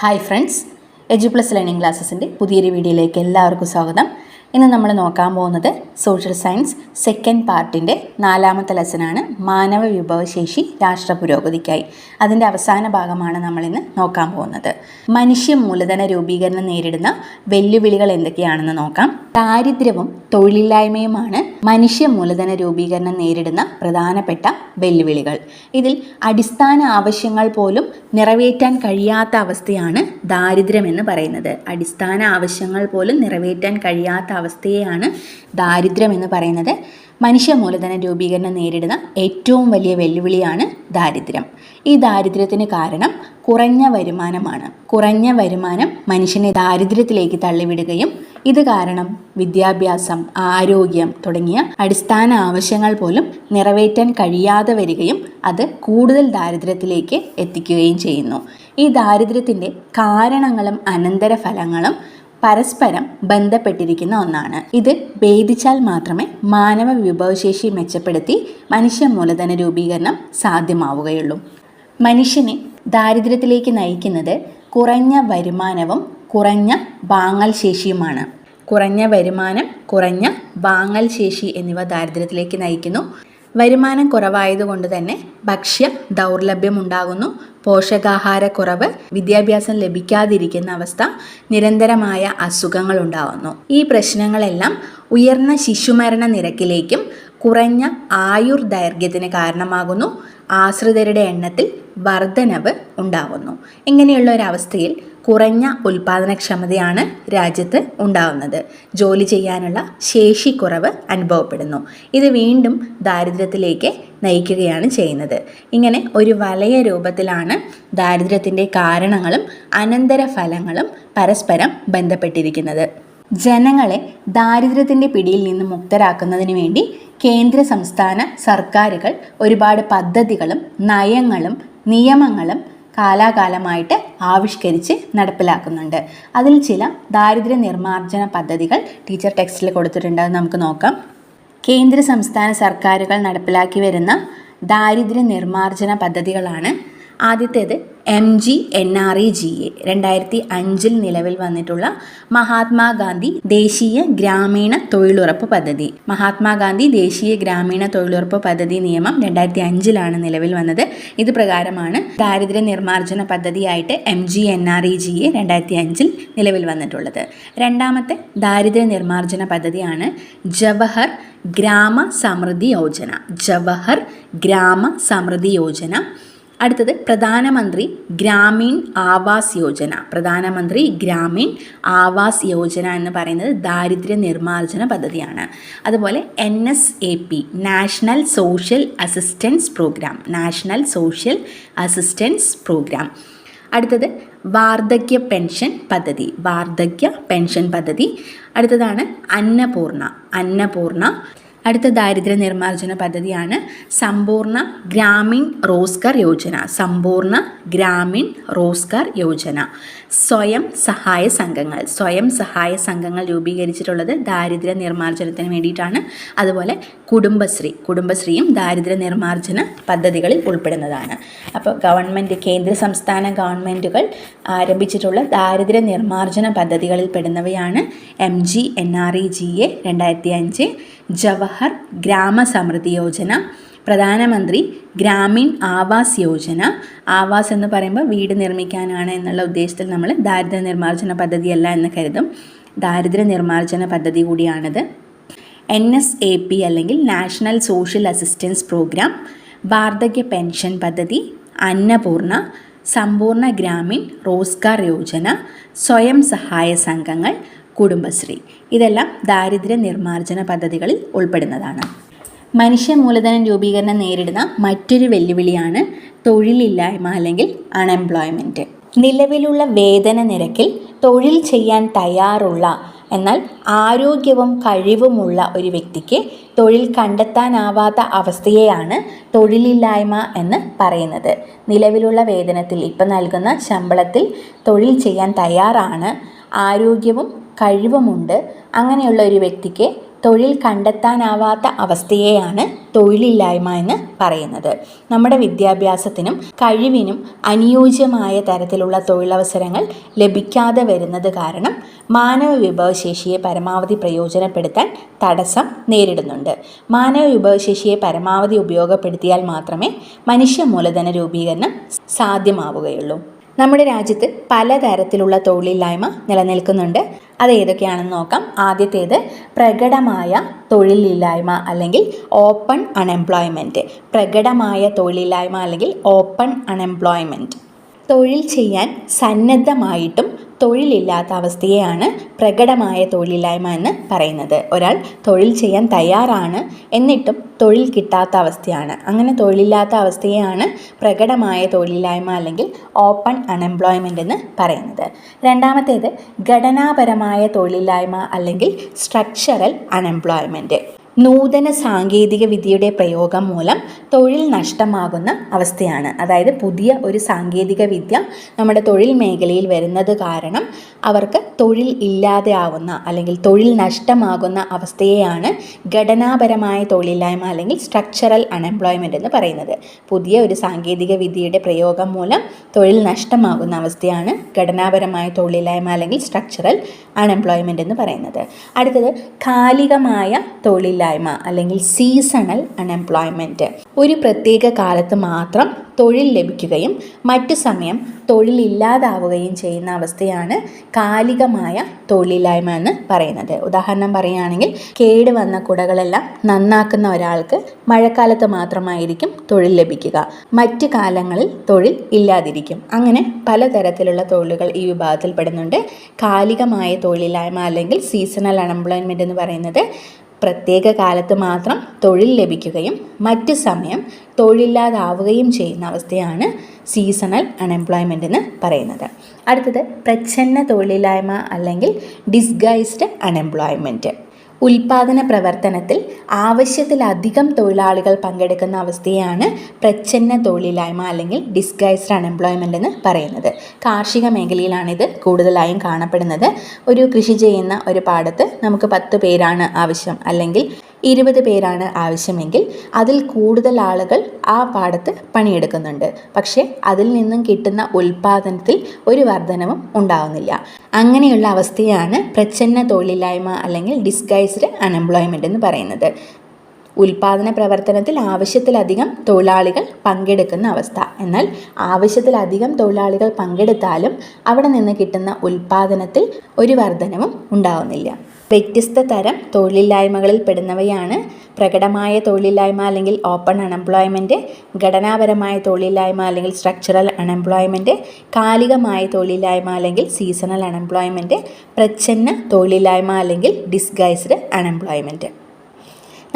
Hi friends edu plus learning ക്ലാസ്സസിന്റെ പുതിയൊരു വീഡിയോയിലേക്ക് എല്ലാവർക്കും സ്വാഗതം. ഇന്ന് നമ്മൾ നോക്കാൻ പോകുന്നത് സോഷ്യൽ സയൻസ് സെക്കൻഡ് പാർട്ടിന്റെ നാലാമത്തെ ലെസനാണ് മാനവ വിഭവശേഷി രാഷ്ട്ര പുരോഗതിക്കായി. അതിന്റെ അവസാന ഭാഗമാണ് നമ്മളിന്ന് നോക്കാൻ പോകുന്നത്. മനുഷ്യ മൂലധന രൂപീകരണം നേരിടുന്ന വെല്ലുവിളികൾ എന്തൊക്കെയാണെന്ന് നോക്കാം. ദാരിദ്ര്യവും തൊഴിലില്ലായ്മയുമാണ് മനുഷ്യ മൂലധന രൂപീകരണം നേരിടുന്ന പ്രധാനപ്പെട്ട വെല്ലുവിളികൾ. ഇതിൽ അടിസ്ഥാന ആവശ്യങ്ങൾ പോലും നിറവേറ്റാൻ കഴിയാത്ത അവസ്ഥയാണ് ദാരിദ്ര്യം എന്ന് പറയുന്നത്. അടിസ്ഥാന ആവശ്യങ്ങൾ പോലും നിറവേറ്റാൻ കഴിയാത്ത അവസ്ഥയെയാണ് ദാരിദ്ര്യം എന്ന് പറയുന്നത്. മനുഷ്യ മൂലധന രൂപീകരണം നേരിടുന്ന ഏറ്റവും വലിയ വെല്ലുവിളിയാണ് ദാരിദ്ര്യം. ഈ ദാരിദ്ര്യത്തിന് കാരണം കുറഞ്ഞ വരുമാനമാണ്. കുറഞ്ഞ വരുമാനം മനുഷ്യനെ ദാരിദ്ര്യത്തിലേക്ക് തള്ളിവിടുകയും ഇത് കാരണം വിദ്യാഭ്യാസം ആരോഗ്യം തുടങ്ങിയ അടിസ്ഥാന ആവശ്യങ്ങൾ പോലും നിറവേറ്റാൻ കഴിയാതെ വരികയും അത് കൂടുതൽ ദാരിദ്ര്യത്തിലേക്ക് എത്തിക്കുകയും ചെയ്യുന്നു. ഈ ദാരിദ്ര്യത്തിന്റെ കാരണങ്ങളും അനന്തരഫലങ്ങളും പരസ്പരം ബന്ധപ്പെട്ടിരിക്കുന്ന ഒന്നാണ്. ഇത് ഭേദിച്ചാൽ മാത്രമേ മാനവ വിഭവശേഷി മെച്ചപ്പെടുത്തി മനുഷ്യ മൂലധന രൂപീകരണം സാധ്യമാവുകയുള്ളൂ. മനുഷ്യനെ ദാരിദ്ര്യത്തിലേക്ക് നയിക്കുന്നത് കുറഞ്ഞ വരുമാനവും കുറഞ്ഞ വാങ്ങൽ ശേഷിയുമാണ്. കുറഞ്ഞ വരുമാനം കുറഞ്ഞ വാങ്ങൽ ശേഷി എന്നിവ ദാരിദ്ര്യത്തിലേക്ക് നയിക്കുന്നു. വരുമാനം കുറവായതുകൊണ്ട് തന്നെ ഭക്ഷ്യ ദൗർലഭ്യമുണ്ടാകുന്നു. പോഷകാഹാരക്കുറവ് വിദ്യാഭ്യാസം ലഭിക്കാതിരിക്കുന്ന അവസ്ഥ നിരന്തരമായ അസുഖങ്ങൾ ഉണ്ടാകുന്നു ഈ പ്രശ്നങ്ങളെല്ലാം ഉയർന്ന ശിശുമരണ നിരക്കിലേക്കും കുറഞ്ഞ ആയുർ ദൈർഘ്യത്തിന് കാരണമാകുന്നു. ആശ്രിതരുടെ എണ്ണത്തിൽ വർധനവ് ഉണ്ടാകുന്നു. ഇങ്ങനെയുള്ള ഒരവസ്ഥയിൽ കുറഞ്ഞ ഉൽപാദനക്ഷമതയാണ് രാജ്യത്ത് ഉണ്ടാവുന്നത്. ജോലി ചെയ്യാനുള്ള കുറവ് അനുഭവപ്പെടുന്നു. ഇത് വീണ്ടും ദാരിദ്ര്യത്തിലേക്ക് നയിക്കുകയാണ് ചെയ്യുന്നത്. ഇങ്ങനെ ഒരു വലയ രൂപത്തിലാണ് ദാരിദ്ര്യത്തിന്റെ കാരണങ്ങളും അനന്തരഫലങ്ങളും പരസ്പരം ബന്ധപ്പെട്ടിരിക്കുന്നത്. ജനങ്ങളെ ദാരിദ്ര്യത്തിന്റെ പിടിയിൽ നിന്ന് മുക്തരാക്കുന്നതിന് വേണ്ടി കേന്ദ്ര സംസ്ഥാന സർക്കാരുകൾ ഒരുപാട് പദ്ധതികളും നയങ്ങളും നിയമങ്ങളും കാലാകാലമായിട്ട് ആവിഷ്കരിച്ച് നടപ്പിലാക്കുന്നുണ്ട്. അതിൽ ചില ദാരിദ്ര്യ നിർമ്മാർജന പദ്ധതികൾ ടീച്ചർ ടെക്സ്റ്റിൽ കൊടുത്തിട്ടുണ്ട്. അത് നമുക്ക് നോക്കാം. കേന്ദ്ര സംസ്ഥാന സർക്കാരുകൾ നടപ്പിലാക്കി വരുന്ന ദാരിദ്ര്യ നിർമ്മാർജന പദ്ധതികളാണ് ആദ്യത്തേത് M G N R E G A രണ്ടായിരത്തി അഞ്ചിൽ നിലവിൽ വന്നിട്ടുള്ള മഹാത്മാഗാന്ധി ദേശീയ ഗ്രാമീണ തൊഴിലുറപ്പ് പദ്ധതി. മഹാത്മാഗാന്ധി ദേശീയ ഗ്രാമീണ തൊഴിലുറപ്പ് പദ്ധതി നിയമം രണ്ടായിരത്തി അഞ്ചിലാണ് നിലവിൽ വന്നത്. ഇത് പ്രകാരമാണ് ദാരിദ്ര്യ നിർമ്മാർജന പദ്ധതിയായിട്ട് M G N R E G A രണ്ടായിരത്തി അഞ്ചിൽ നിലവിൽ വന്നിട്ടുള്ളത്. രണ്ടാമത്തെ ദാരിദ്ര്യ നിർമ്മാർജന പദ്ധതിയാണ് ജവഹർ ഗ്രാമ സമൃദ്ധി യോജന. ജവഹർ ഗ്രാമ സമൃദ്ധി യോജന. അടുത്തത് പ്രധാനമന്ത്രി ഗ്രാമീൺ ആവാസ് യോജന. പ്രധാനമന്ത്രി ഗ്രാമീൺ ആവാസ് യോജന എന്ന് പറയുന്നത് ദാരിദ്ര്യ നിർമ്മാർജന പദ്ധതിയാണ്. അതുപോലെ N S A P national social assistance programme national social assistance programme. അടുത്തത് വാർദ്ധക്യ പെൻഷൻ പദ്ധതി വാർദ്ധക്യ പെൻഷൻ പദ്ധതി. അടുത്തതാണ് അന്നപൂർണ അന്നപൂർണ അടുത്ത ദാരിദ്ര്യ നിർമ്മാർജന പദ്ധതിയാണ് സമ്പൂർണ ഗ്രാമീൺ റോസ്കർ യോജന. സമ്പൂർണ ഗ്രാമീൺ റോസ്കർ യോജന. സ്വയം സഹായ സംഘങ്ങൾ. സ്വയം സഹായ സംഘങ്ങൾ രൂപീകരിച്ചിട്ടുള്ളത് ദാരിദ്ര്യ നിർമ്മാർജനത്തിന് വേണ്ടിയിട്ടാണ്. അതുപോലെ കുടുംബശ്രീ. കുടുംബശ്രീയും ദാരിദ്ര്യ നിർമ്മാർജന പദ്ധതികളിൽ ഉൾപ്പെടുന്നതാണ്. അപ്പോൾ ഗവൺമെന്റ് കേന്ദ്ര സംസ്ഥാന ഗവൺമെന്റുകൾ ആരംഭിച്ചിട്ടുള്ള ദാരിദ്ര്യ നിർമ്മാർജന പദ്ധതികളിൽ പെടുന്നവയാണ് M G N R E G A രണ്ടായിരത്തി അഞ്ച് ജവഹർ ഗ്രാമ സമൃദ്ധി യോജന പ്രധാനമന്ത്രി ഗ്രാമീൺ ആവാസ് യോജന. ആവാസ് എന്ന് പറയുമ്പോൾ വീട് നിർമ്മിക്കാനാണ് എന്നുള്ള ഉദ്ദേശത്തിൽ നമ്മൾ ദാരിദ്ര്യ നിർമ്മാർജന പദ്ധതിയല്ല എന്ന് കരുതും. ദാരിദ്ര്യ നിർമ്മാർജന പദ്ധതി കൂടിയാണിത്. എൻ എസ് എ പി അല്ലെങ്കിൽ നാഷണൽ സോഷ്യൽ അസിസ്റ്റൻസ് പ്രോഗ്രാം വാർദ്ധക്യ പെൻഷൻ പദ്ധതി അന്നപൂർണ സമ്പൂർണ ഗ്രാമീൺ റോസ്ഗാർ യോജന സ്വയം സഹായ സംഘങ്ങൾ കുടുംബശ്രീ. ഇതെല്ലാം ദാരിദ്ര്യ നിർമ്മാർജന പദ്ധതികളിൽ ഉൾപ്പെടുന്നതാണ്. മനുഷ്യ മൂലധനം രൂപീകരണം നേരിടുന്ന മറ്റൊരു വെല്ലുവിളിയാണ് തൊഴിലില്ലായ്മ അല്ലെങ്കിൽ അൺഎംപ്ലോയ്മെന്റ് നിലവിലുള്ള വേതന നിരക്കിൽ തൊഴിൽ ചെയ്യാൻ തയ്യാറുള്ള എന്നാൽ ആരോഗ്യവും കഴിവുമുള്ള ഒരു വ്യക്തിക്ക് തൊഴിൽ കണ്ടെത്താനാവാത്ത അവസ്ഥയെയാണ് തൊഴിലില്ലായ്മ എന്ന് പറയുന്നത്. നിലവിലുള്ള വേതനത്തിൽ ഇപ്പം നൽകുന്ന ശമ്പളത്തിൽ തൊഴിൽ ചെയ്യാൻ തയ്യാറാണ് ആരോഗ്യവും കഴിവുമുണ്ട്. അങ്ങനെയുള്ള ഒരു വ്യക്തിക്ക് തൊഴിൽ കണ്ടെത്താനാവാത്ത അവസ്ഥയെയാണ് തൊഴിലില്ലായ്മ എന്ന് പറയുന്നത്. നമ്മുടെ വിദ്യാഭ്യാസത്തിനും കഴിവിനും അനുയോജ്യമായ തരത്തിലുള്ള തൊഴിലവസരങ്ങൾ ലഭിക്കാതെ വരുന്നത് കാരണം മാനവ വിഭവശേഷിയെ പരമാവധി പ്രയോജനപ്പെടുത്താൻ തടസ്സം നേരിടുന്നുണ്ട്. മാനവ വിഭവശേഷിയെ പരമാവധി ഉപയോഗപ്പെടുത്തിയാൽ മാത്രമേ മനുഷ്യ മൂലധന രൂപീകരണം സാധ്യമാവുകയുള്ളൂ. നമ്മുടെ രാജ്യത്ത് പലതരത്തിലുള്ള തൊഴിലില്ലായ്മ നിലനിൽക്കുന്നുണ്ട്. അത് ഏതൊക്കെയാണെന്ന് നോക്കാം. ആദ്യത്തേത് പ്രകടമായ തൊഴിലില്ലായ്മ അല്ലെങ്കിൽ ഓപ്പൺ അൺഎംപ്ലോയ്മെന്റ് പ്രകടമായ തൊഴിലില്ലായ്മ അല്ലെങ്കിൽ ഓപ്പൺ അൺഎംപ്ലോയ്മെന്റ് തൊഴിൽ ചെയ്യാൻ സന്നദ്ധമായിട്ടും തൊഴിലില്ലാത്ത അവസ്ഥയെയാണ് പ്രകടമായ തൊഴിലില്ലായ്മ എന്ന് പറയുന്നത്. ഒരാൾ തൊഴിൽ ചെയ്യാൻ തയ്യാറാണ് എന്നിട്ടും തൊഴിൽ കിട്ടാത്ത അവസ്ഥയാണ്. അങ്ങനെ തൊഴിലില്ലാത്ത അവസ്ഥയെയാണ് പ്രകടമായ തൊഴിലില്ലായ്മ അല്ലെങ്കിൽ ഓപ്പൺ അൺഎംപ്ലോയ്മെന്റ് എന്ന് പറയുന്നത്. രണ്ടാമത്തേത് ഘടനാപരമായ തൊഴിലില്ലായ്മ അല്ലെങ്കിൽ സ്ട്രക്ചറൽ അൺഎംപ്ലോയ്മെന്റ് നൂതന സാങ്കേതിക വിദ്യയുടെ പ്രയോഗം മൂലം തൊഴിൽ നഷ്ടമാകുന്ന അവസ്ഥയാണ്. അതായത് പുതിയ ഒരു സാങ്കേതിക വിദ്യ നമ്മുടെ തൊഴിൽ മേഖലയിൽ വരുന്നത് കാരണം അവർക്ക് തൊഴിൽ ഇല്ലാതെ ആവുന്ന അല്ലെങ്കിൽ തൊഴിൽ നഷ്ടമാകുന്ന അവസ്ഥയെയാണ് ഘടനാപരമായ തൊഴിലില്ലായ്മ അല്ലെങ്കിൽ സ്ട്രക്ചറൽ അൺഎംപ്ലോയ്മെന്റ് എന്ന് പറയുന്നത്. പുതിയ ഒരു സാങ്കേതിക വിദ്യയുടെ പ്രയോഗം മൂലം തൊഴിൽ നഷ്ടമാകുന്ന അവസ്ഥയാണ് ഘടനാപരമായ തൊഴിലില്ലായ്മ അല്ലെങ്കിൽ സ്ട്രക്ചറൽ അൺഎംപ്ലോയ്മെന്റ് എന്ന് പറയുന്നത്. അടുത്തത് കാലികമായ തൊഴിലില്ലായ്മ. തൊഴിലില്ലായ്മ അല്ലെങ്കിൽ സീസണൽ അൺഎംപ്ലോയ്മെന്റ് ഒരു പ്രത്യേക കാലത്ത് മാത്രം തൊഴിൽ ലഭിക്കുകയും മറ്റു സമയം തൊഴിലില്ലാതാവുകയും ചെയ്യുന്ന അവസ്ഥയാണ് കാലികമായ തൊഴിലില്ലായ്മ എന്ന് പറയുന്നത്. ഉദാഹരണം പറയുകയാണെങ്കിൽ കേട് വന്ന കുടകളെല്ലാം നന്നാക്കുന്ന ഒരാൾക്ക് മഴക്കാലത്ത് മാത്രമായിരിക്കും തൊഴിൽ ലഭിക്കുക. മറ്റു കാലങ്ങളിൽ തൊഴിൽ ഇല്ലാതിരിക്കും. അങ്ങനെ പലതരത്തിലുള്ള തൊഴിലുകൾ ഈ വിഭാഗത്തിൽ പെടുന്നുണ്ട്. കാലികമായ തൊഴിലില്ലായ്മ അല്ലെങ്കിൽ സീസണൽ അൺഎംപ്ലോയ്മെന്റ് എന്ന് പറയുന്നത് പ്രത്യേക കാലത്ത് മാത്രം തൊഴിൽ ലഭിക്കുകയും മറ്റ് സമയം തൊഴിലില്ലാതാവുകയും ചെയ്യുന്ന അവസ്ഥയാണ് സീസണൽ അൺഎംപ്ലോയ്മെന്റ് എന്ന് പറയുന്നത്. അടുത്തത് പ്രച്ഛന്ന തൊഴിലില്ലായ്മ അല്ലെങ്കിൽ ഡിസ്ഗൈസ്ഡ് അൺഎംപ്ലോയ്മെന്റ് ഉൽപാദന പ്രവർത്തനത്തിൽ ആവശ്യത്തിലധികം തൊഴിലാളികൾ പങ്കെടുക്കുന്ന അവസ്ഥയാണ് പ്രച്ഛന്ന തൊഴിലില്ലായ്മ അല്ലെങ്കിൽ ഡിസ്ഗൈസ്ഡ് അൺഎംപ്ലോയ്മെന്റ് എന്ന് പറയുന്നത്. കാർഷിക മേഖലയിലാണിത് കൂടുതലായും കാണപ്പെടുന്നത്. ഒരു കൃഷി ചെയ്യുന്ന ഒരു പാടത്ത് നമുക്ക് പത്ത് പേരാണ് ആവശ്യം. അല്ലെങ്കിൽ ഇരുപത് പേരാണ് ആവശ്യമെങ്കിൽ അതിൽ കൂടുതൽ ആളുകൾ ആ പാടത്ത് പണിയെടുക്കുന്നുണ്ട്. പക്ഷേ അതിൽ നിന്നും കിട്ടുന്ന ഉൽപാദനത്തിൽ ഒരു വർധനവും ഉണ്ടാവുന്നില്ല. അങ്ങനെയുള്ള അവസ്ഥയാണ് പ്രച്ഛന്ന തൊഴിലില്ലായ്മ അല്ലെങ്കിൽ ഡിസ്ഗൈസ്ഡ് അൺഎംപ്ലോയ്മെന്റ് എന്ന് പറയുന്നത്. ഉൽപാദന പ്രവർത്തനത്തിൽ ആവശ്യത്തിലധികം തൊഴിലാളികൾ പങ്കെടുക്കുന്ന അവസ്ഥ. എന്നാൽ ആവശ്യത്തിലധികം തൊഴിലാളികൾ പങ്കെടുത്താലും അവിടെ നിന്ന് കിട്ടുന്ന ഉൽപാദനത്തിൽ ഒരു വർധനവും ഉണ്ടാവുന്നില്ല. വ്യത്യസ്ത തരം തൊഴിലില്ലായ്മകളിൽ പെടുന്നവയാണ് പ്രകടമായ തൊഴിലില്ലായ്മ അല്ലെങ്കിൽ ഓപ്പൺ അൺഎംപ്ലോയ്മെന്റ് ഘടനാപരമായ തൊഴിലില്ലായ്മ അല്ലെങ്കിൽ സ്ട്രക്ചറൽ അൺഎംപ്ലോയ്മെന്റ് കാലികമായ തൊഴിലില്ലായ്മ അല്ലെങ്കിൽ സീസണൽ അൺഎംപ്ലോയ്മെന്റ് പ്രച്ഛന്ന തൊഴിലില്ലായ്മ അല്ലെങ്കിൽ ഡിസ്ഗൈസ്ഡ് അൺഎംപ്ലോയ്മെന്റ്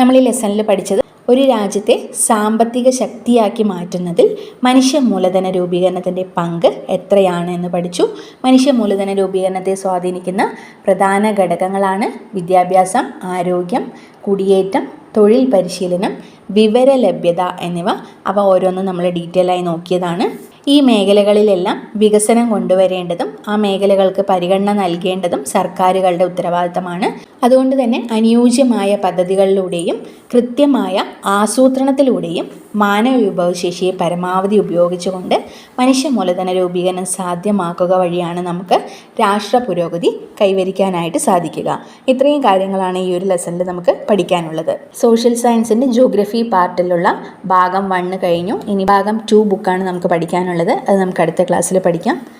നമ്മൾ ഈ ലെസണിൽ പഠിച്ചത് ഒരു രാജ്യത്തെ സാമ്പത്തിക ശക്തിയാക്കി മാറ്റുന്നതിൽ മനുഷ്യ മൂലധന രൂപീകരണത്തിന്റെ പങ്ക് എത്രയാണ് എന്ന് പഠിച്ചു. മനുഷ്യ മൂലധന രൂപീകരണത്തെ സ്വാധീനിക്കുന്ന പ്രധാന ഘടകങ്ങളാണ് വിദ്യാഭ്യാസം ആരോഗ്യം കുടിയേറ്റം തൊഴിൽ പരിശീലനം വിവര ലഭ്യത എന്നിവ. അവ ഓരോന്നും നമ്മൾ ഡീറ്റെയിൽ ആയി നോക്കിയതാണ്. ഈ മേഖലകളിലെല്ലാം വികസനം കൊണ്ടുവരേണ്ടതും ആ മേഖലകൾക്ക് പരിഗണന നൽകേണ്ടതും സർക്കാരുകളുടെ ഉത്തരവാദിത്തമാണ്. അതുകൊണ്ട് തന്നെ അനുയോജ്യമായ പദ്ധതികളിലൂടെയും കൃത്യമായ ആസൂത്രണത്തിലൂടെയും മാനവ വിഭവശേഷിയെ പരമാവധി ഉപയോഗിച്ചുകൊണ്ട് മനുഷ്യ മൂലധന രൂപീകരണം സാധ്യമാക്കുക വഴിയാണ് നമുക്ക് രാഷ്ട്ര പുരോഗതി കൈവരിക്കാനായിട്ട് സാധിക്കുക. ഇത്രയും കാര്യങ്ങളാണ് ഈ ഒരു ലെസണിൽ നമുക്ക് പഠിക്കാനുള്ളത്. സോഷ്യൽ സയൻസിന്റെ ജോഗ്രഫി പാർട്ടിലുള്ള ഭാഗം വണ്ണ് കഴിഞ്ഞു. ഇനി ഭാഗം ടു ബുക്കാണ് നമുക്ക് പഠിക്കാനുള്ളത്. അത് നമുക്ക് അടുത്ത ക്ലാസ്സിൽ പഠിക്കാം.